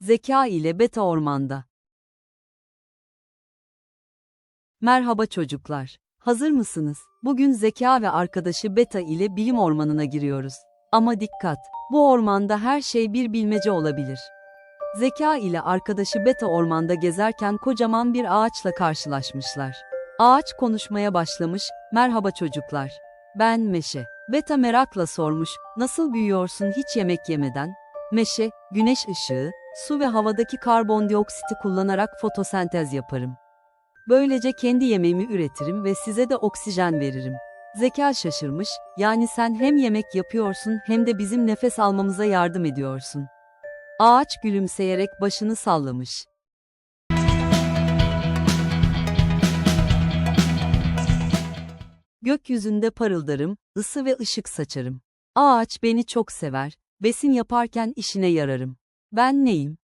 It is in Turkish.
Zeka ile Beta Orman'da. Merhaba çocuklar. Hazır mısınız? Bugün Zeka ve arkadaşı Beta ile bilim ormanına giriyoruz. Ama dikkat, bu ormanda her şey bir bilmece olabilir. Zeka ile arkadaşı Beta ormanda gezerken kocaman bir ağaçla karşılaşmışlar. Ağaç konuşmaya başlamış, merhaba çocuklar. Ben Meşe. Beta merakla sormuş, nasıl büyüyorsun hiç yemek yemeden? Meşe, güneş ışığı, su ve havadaki karbondioksiti kullanarak fotosentez yaparım. Böylece kendi yemeğimi üretirim ve size de oksijen veririm. Zeka şaşırmış, yani sen hem yemek yapıyorsun hem de bizim nefes almamıza yardım ediyorsun. Ağaç gülümseyerek başını sallamış. Gökyüzünde parıldarım, ısı ve ışık saçarım. Ağaç beni çok sever, besin yaparken işine yararım. Ben neyim?